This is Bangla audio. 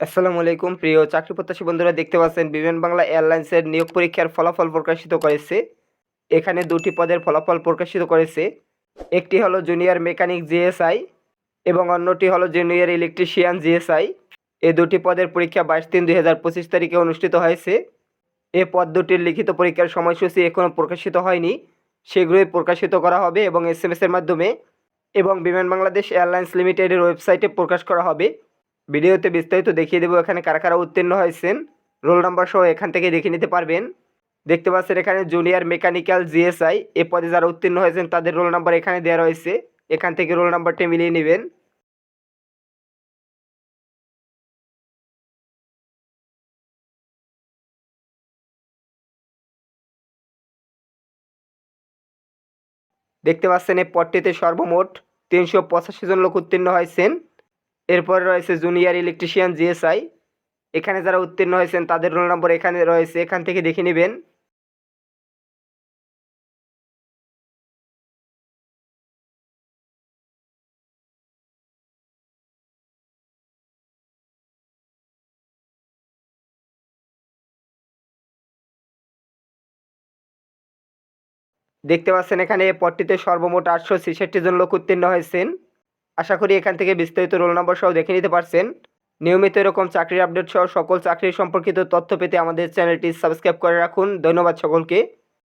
আসসালামু আলাইকুম। প্রিয় চাকরি প্রত্যাশী বন্ধুরা, দেখতে পাচ্ছেন বিমান বাংলা এয়ারলাইন্সের নিয়োগ পরীক্ষার ফলাফল প্রকাশিত করেছে। এখানে দুটি পদের ফলাফল প্রকাশিত করেছে। একটি হলো জুনিয়র মেকানিক জিএসআই এবং অন্যটি হলো জুনিয়র ইলেকট্রিশিয়ান জিএসআই। এই দুটি পদের পরীক্ষা বাইশ তিন দুই হাজার পঁচিশ তারিখে অনুষ্ঠিত হয়েছে। এ পদ দুটির লিখিত পরীক্ষার সময়সূচি এখনও প্রকাশিত হয়নি। শীঘ্রই প্রকাশিত করা হবে এবং এস এম এর মাধ্যমে এবং বিমান বাংলাদেশ এয়ারলাইন্স লিমিটেডের ওয়েবসাইটে প্রকাশ করা হবে। ভিডিওতে বিস্তারিত দেখিয়ে দেবো এখানে কারা কারা উত্তীর্ণ হয়েছেন। রোল নাম্বার সহ এখান থেকে দেখে নিতে পারবেন। দেখতে পাচ্ছেন এখানে জুনিয়র মেকানিক্যাল জিএসআই, এ পদে যারা উত্তীর্ণ হয়েছেন তাদের রোল নাম্বার এখানে দেওয়া রয়েছে। এখান থেকে রোল নাম্বারটি মিলিয়ে নেবেন। দেখতে পাচ্ছেন এই পদটিতে সর্বমোট তিনশো পঁচাশি জন লোক উত্তীর্ণ হয়েছেন। এরপরে রয়েছে জুনিয়র ইলেকট্রিশিয়ান জিএসআই এখানে যারা উত্তীর্ণ হয়েছেন, তাদের রোল নম্বর এখানে রয়েছে, এখান থেকে দেখে নেবেন। দেখতে পাচ্ছেন এখানে এই পদটিতে সর্বমোট আটশো ছেষট্টি জন লোক উত্তীর্ণ হয়েছেন। আশা করি এখান থেকে বিস্তারিত রোল নম্বর সহ দেখে নিতে পারছেন। নিয়মিত এরকম চাকরির আপডেট সহ সকল চাকরি সম্পর্কিত তথ্য পেতে আমাদের চ্যানেলটি সাবস্ক্রাইব করে রাখুন। ধন্যবাদ সকলকে।